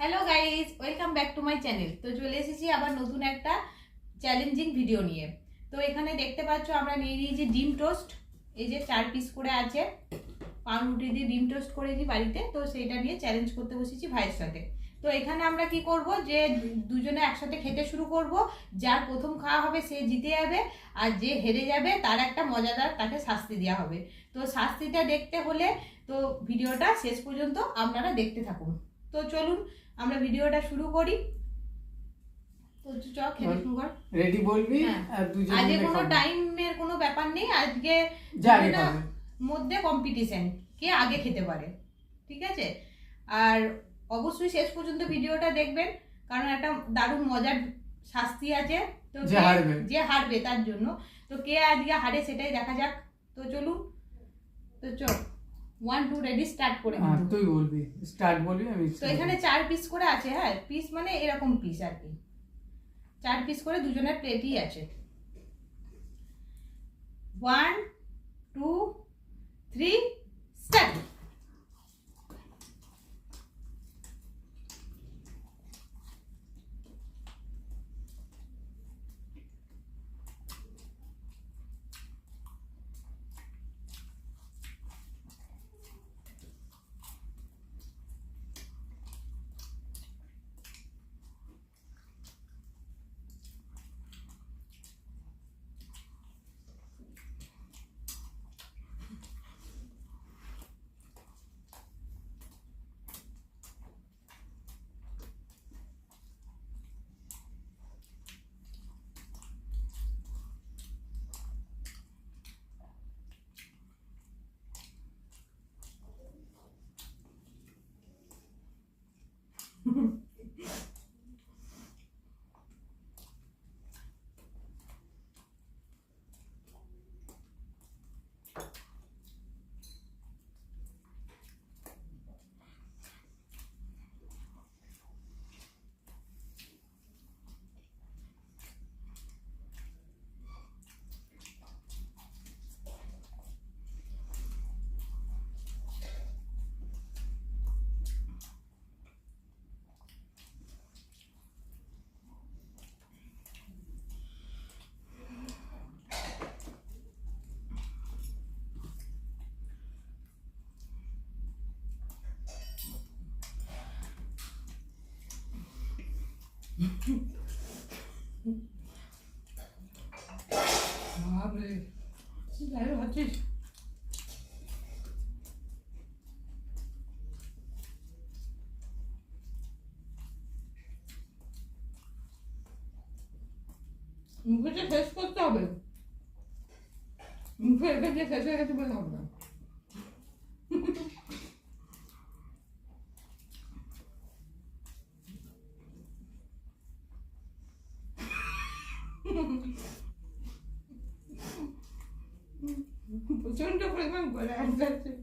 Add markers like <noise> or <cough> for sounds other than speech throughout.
Hello guys welcome back to my channel তো চলে এসেছি আবার নতুন একটা চ্যালেঞ্জিং ভিডিও নিয়ে। তো এখানে দেখতে পাচ্ছ, আমরা নিয়ে নিয়েছি ডিম টোস্ট। এই যে চার পিস করে আছে। পাউরুটি দিয়ে ডিম টোস্ট করেছি বাড়িতে। তো সেইটা নিয়ে চ্যালেঞ্জ করতে বসেছি ভাইয়ের সাথে। তো এখানে আমরা কি করব, যে দুজনে একসাথে খেতে শুরু করব। যার প্রথম খাওয়া হবে সে জিতে যাবে। আর যে হেরে যাবে, তার একটা মজাদার তাকে শাস্তি দেওয়া হবে। তো শাস্তিটা দেখতে হলে তো ভিডিওটা শেষ পর্যন্ত আপনারা দেখতে থাকুন। তো চলুন আমরা ভিডিওটা শুরু করি। রেডি বলবি? হ্যাঁ। আর দুজন আজকে কোনো টাইমের কোনো ব্যাপার নেই। আজকে। মধ্যে কম্পিটিশন কে আগে খেতে পারে? ঠিক আছে? আর অবশ্যই শেষ পর্যন্ত ভিডিওটা দেখবেন কারণ একটা দারুণ মজার শাস্তি আছে। তো যে হারবে। যে হারবে তার জন্য। তো কে আজকে হারে সেটাই দেখা যাক। তো চলুন। তো চল। ওয়ান টু রেডি স্টার্ট করে হ্যাঁ, তুই বলবি স্টার্ট বলবি আমি তো এখানে চার পিস করে আছে হ্যাঁ? পিস মানে এরকম পিস আর কি। চার পিস করে দুজনের প্লেটই আছে। One two three start Mm-hmm. <laughs> যাই ভাবছিস মুখেটা শেষ করতে হবে মুখে রেখে দিয়ে শেষ হয়ে গেছে বলে হবে না প্রচণ্ড ولا عرفتي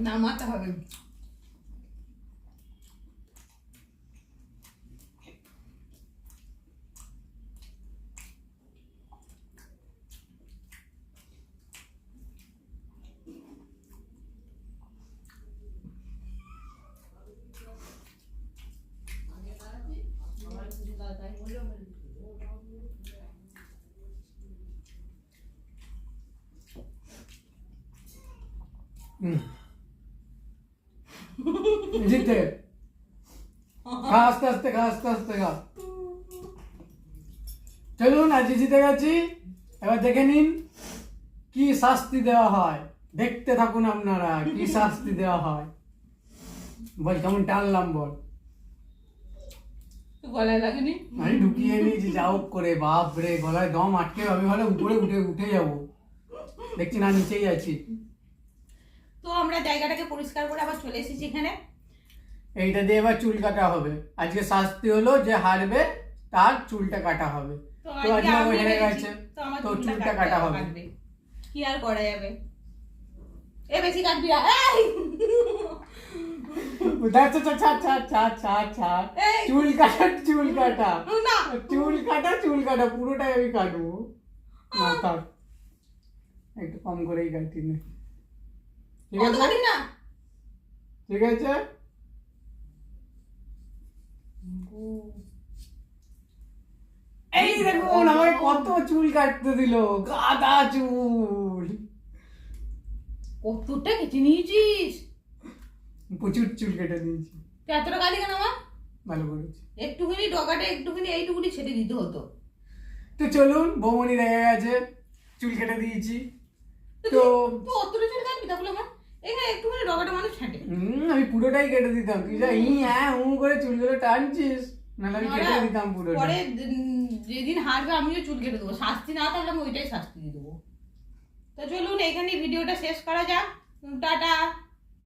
نعم حبيبي জিতে খা আস্তে আস্তে খা আস্তে আস্তে খা। চলুন আজ জিতে গেছি। এবার দেখে নিন কি শাস্তি দেওয়া হয়। দেখতে থাকুন আপনারা কি শাস্তি দেওয়া হয়। বল কেমন টানলাম বল। গলায় লাগেনি? আমি ঢুকিয়ে নিয়েছি যা হোক করে বাপ রে গলায় দম আটকে আমি ভালো উপরে উঠে উঠে যাব। দেখছি না নিচেই আছি। আমরা জায়গাটাকে পরিষ্কার করে আবার চলে এসেছি এখানে। এইটা দিয়ে এবার চুল কাটা হবে। আজকে শাস্তি হলো যে হারবে তার চুলটা কাটা হবে। তো আজকে আজকে আমি হেরে গেছে তো চুলটা কাটা হবে। কি আর করা যাবে? এ বেশি কাটবি এই! তো চুল কাটা চুল কাটা। না। চুল কাটা চুল কাটা পুরোটাই আমি কাটবো। না একটু কম করেই কাটি নে। ঠিক আছে? ঠিক আছে? এই দেখুন আমাকে কত চুল কাটতে দিল গাদা চুল। কতটা কেটে নিয়েছিস? প্রচুর চুল কেটে দিয়েছি তুই এতটা কালি কেন আমার ভালো করেছি। একটুখানি ডগাটা একটুখানি এইটুকুনি ছেড়ে দিতে হতো। তো চলুন বৌমনি রেগে গেছে চুল কেটে দিয়েছি। তো তুই অতটা চুল কাটবি তাহলে আমার এখানে একটুখানি ডগাটা মানুষ ছাঁটে আমি পুরোটাই কেটে দিতাম। তুই যা ই হ্যাঁ উ করে চুলগুলো টানছিস নাহলে আমি কেটে দিতাম পুরোটা। পরে যেদিন হারবে আমিও চুল কেটে দেবো। শাস্তি না থাকলে আমি ওইটাই শাস্তি দিয়ে দেবো। তো চলুন এখানে ভিডিওটা শেষ করা যাক। টাটা।